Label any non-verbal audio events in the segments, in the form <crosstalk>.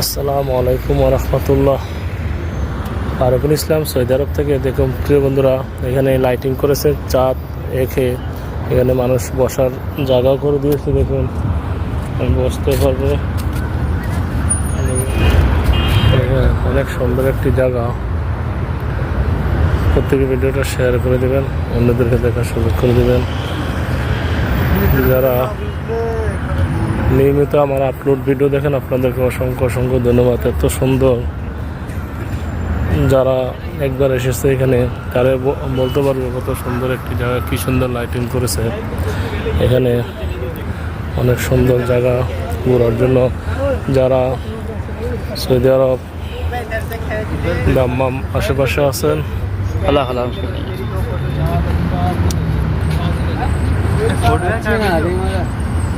আসসালামু আলাইকুম রহমতুল্লাহ। আরবুল ইসলাম সৌদি আরব থেকে দেখুন, প্রিয় বন্ধুরা, এখানে লাইটিং করেছে, চাঁদ এঁকে এখানে মানুষ বসার জায়গাও করে দিয়েছে, দেখুন। বসতে পারব। অনেক সুন্দর একটি জায়গা। প্রত্যেকে ভিডিওটা শেয়ার করে দেবেন, অন্যদেরকে দেখার সুযোগ করে দেবেন। যারা নিয়মিত আমার আপলোড ভিডিও দেখেন আপনাদেরকে অসংখ্য অসংখ্য ধন্যবাদ। এত সুন্দর যারা একবার এসেছে এখানে তারা বলতে পারব কত সুন্দর একটি জায়গা কী সুন্দর লাইটিং করেছে। এখানে অনেক সুন্দর জায়গা ঘোরার জন্য যারা সৌদি আরব দাম্মাম আশেপাশে আছেন আল্লাহ আল্লাহ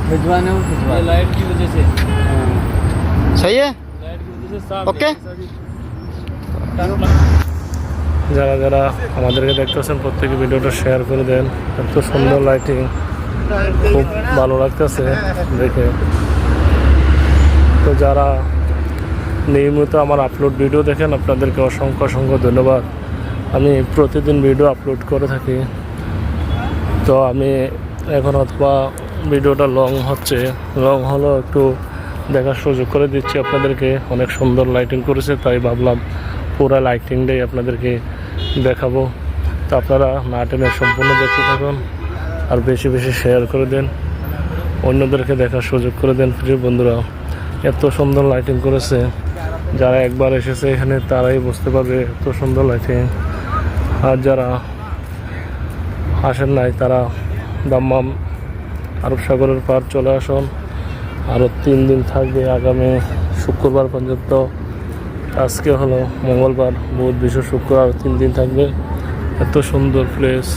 भिजवाने हो भिजवा लाइट की वजह से सही है लाइट की वजह से साफ ओके যারা যারা আমাদেরকে দেখতেছেন প্রত্যেকে ভিডিওটা শেয়ার করে দেন এত সুন্দর লাইটিং খুব ভালো লাগতেছে দেখে তো যারা নিয়মিত আমার আপলোড ভিডিও দেখেন আপনাদেরকে অসংখ্য অসংখ্য ধন্যবাদ আমি প্রতিদিন ভিডিও আপলোড করে থাকি তো আমি এখন অথবা ভিডিওটা লং হচ্ছে। লং হলো একটু দেখার সুযোগ করে দিচ্ছি আপনাদেরকে। অনেক সুন্দর লাইটিং করেছে, তাই ভাবলাম পুরো লাইটিংটাই আপনাদেরকে দেখাবো। তো আপনারা না সম্পূর্ণ দেখতে থাকুন আর বেশি বেশি শেয়ার করে দেন। অন্যদেরকে দেখার সুযোগ করে দেন, প্রিয় বন্ধুরা। এত সুন্দর লাইটিং করেছে। যারা একবার এসেছে এখানে, তারাই বুঝতে পারবে এত সুন্দর লাইটিং আর যারা আসেন নাই, তারা দাম্মাম আরব সাগরের পার চলে আসুন। আরও তিন দিন থাকবে আগামী শুক্রবার পর্যন্ত। আজকে হলো মঙ্গলবার, বুধ বৃহস্পতি শুক্র আরও তিন দিন থাকবে। এত সুন্দর প্লেস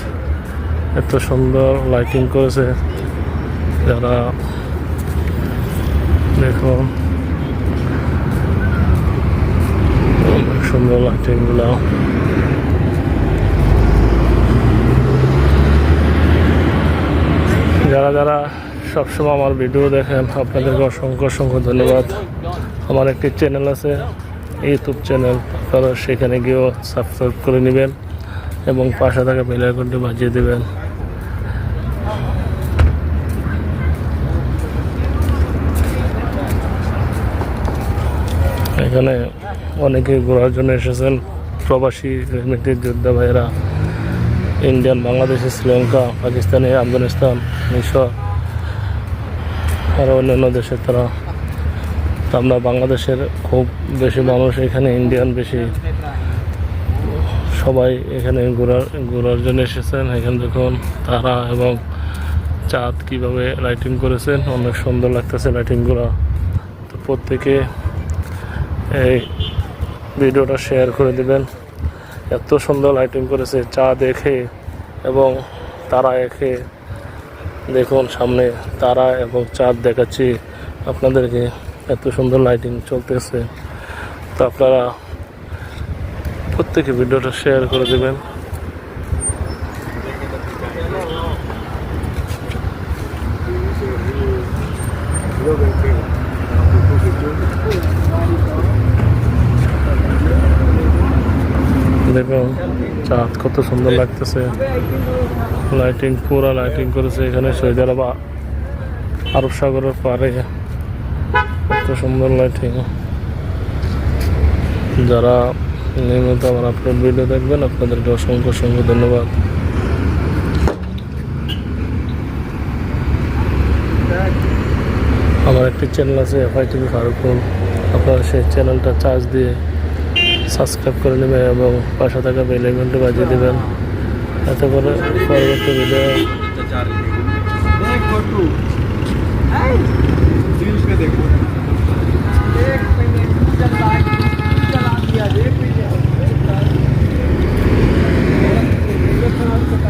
এত সুন্দর লাইটিং করেছে। যারা দেখুন সুন্দর লাইটিংগুলো যারা যারা সবসময় আমার ভিডিও দেখেন, আপনাদেরকে অসংখ্য অসংখ্য ধন্যবাদ। আমার একটি চ্যানেল আছে ইউটিউব চ্যানেল আপনারা সেখানে গিয়েও সাবস্ক্রাইব করে নেবেন এবং পাশে থাকা বেল আইকনটি বাজিয়ে দেবেন। এখানে অনেকে ঘোরার জন্য এসেছেন। প্রবাসী রেমিটির যোদ্ধা ভাইয়েরা ইন্ডিয়ান, বাংলাদেশি, শ্রীলঙ্কা, পাকিস্তানি, আফগানিস্তান, মিশর আরও অন্যান্য দেশের তারা। আমরা বাংলাদেশের খুব বেশি মানুষ, এখানে ইন্ডিয়ান বেশি। সবাই এখানে ঘোরার ঘোরার জন্য এসেছেন। এখানে দেখুন তারা এবং চাঁদ কীভাবে লাইটিং করেছেন, অনেক সুন্দর লাগতেছে লাইটিংগুলো তো প্রত্যেকে এই ভিডিওটা শেয়ার করে দিবেন। এত সুন্দর লাইটিং করেছে, চা দেখে এবং তারা একে দেখুন সামনে তারা এবং চাঁদ দেখাচ্ছি আপনাদেরকে, এত সুন্দর লাইটিং চলতেছে। তো আপনারা প্রত্যেকে ভিডিওটা শেয়ার করে দেবেন। দেখুন চাঁদ কত সুন্দর লাগতেছে। লাইটিং পুরো লাইটিং করেছে এখানে সৌদি আরব আ- আরব সাগরের পারে কত সুন্দর লাইটিং যারা নিয়মিত আমার আপলোড ভিডিও দেখবেন, আপনাদেরকে অসংখ্য অসংখ্য ধন্যবাদ। আমার একটি চ্যানেল আছে এফআই টিভি ফারুকুল আপনারা সেই চ্যানেলটা চার্জ দিয়ে সাবস্ক্রাইব করে নেবেন এবং পাশে থাকা বেল আইকনটি বাজিয়ে দেবেন এতে করে পরবর্তী ভিডিও देख फोटो रील्स में देखो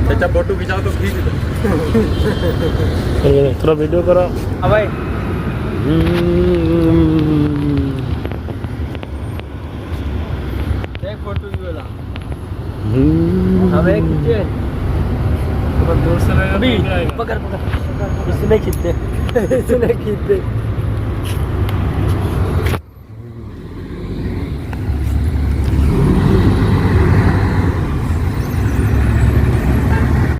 चाचा फोटो खिंचाओ तो खींच दो थोड़ा वीडियो करो हाँ भाई हम्म। हमें खींचे। दूर से पकड़ पकड़ इसमें खींचते <laughs> इसमें खींचते